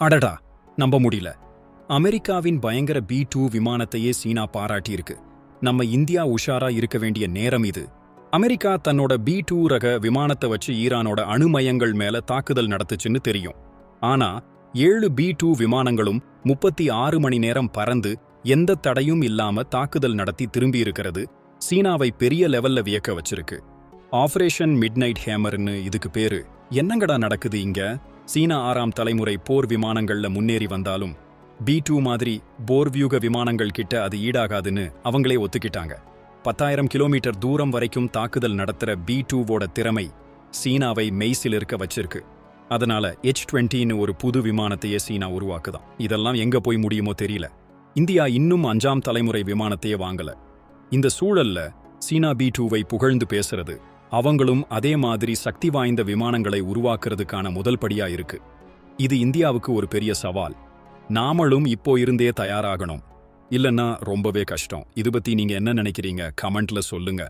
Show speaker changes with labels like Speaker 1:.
Speaker 1: அடடா நம்ப முடியல. அமெரிக்காவின் பயங்கர பி டூ விமானத்தையே சீனா பாராட்டியிருக்கு. நம்ம இந்தியா உஷாரா இருக்க வேண்டிய நேரம் இது. அமெரிக்கா தன்னோட பி டூ ரக விமானத்தை வச்சு ஈரானோட அணுமையங்கள் மேல தாக்குதல் நடத்துச்சுன்னு தெரியும். ஆனா ஏழு பி டூ விமானங்களும் முப்பத்தி ஆறு மணி நேரம் பறந்து எந்த தடையும் இல்லாம தாக்குதல் நடத்தி திரும்பி இருக்கிறது சீனாவை பெரிய லெவல்ல வியக்க வச்சிருக்கு. ஆபரேஷன் மிட்நைட் ஹேமர்னு இதுக்கு பேரு. என்னங்கடா நடக்குது இங்க? சீனா ஆறாம் தலைமுறை போர் விமானங்கள்ல முன்னேறி வந்தாலும் பி டூ மாதிரி போர்வியூக விமானங்கள் கிட்ட அது ஈடாகாதுன்னு அவங்களே ஒத்துக்கிட்டாங்க. பத்தாயிரம் கிலோமீட்டர் தூரம் வரைக்கும் தாக்குதல் நடத்துற பி டூவோட திறமை சீனாவை மெய்சில் இருக்க வச்சிருக்கு. அதனால எச் டுவெண்ட்டின்னு ஒரு புது விமானத்தையே சீனா உருவாக்குதான். இதெல்லாம் எங்க போய் முடியுமோ தெரியல. இந்தியா இன்னும் அஞ்சாம் தலைமுறை விமானத்தையே வாங்கல. இந்த சூழல்ல சீனா பி டூவை புகழ்ந்து பேசுறது அவங்களும் அதே மாதிரி சக்தி வாய்ந்த விமானங்களை உருவாக்குறதுக்கான முதல் படியா இருக்கு. இது இந்தியாவுக்கு ஒரு பெரிய சவால். நாமளும் இப்போ இருந்தே தயாராகணும். இல்லைன்னா ரொம்பவே கஷ்டம். இது பத்தி நீங்க என்ன நினைக்கிறீங்க? கமெண்ட்ல சொல்லுங்க.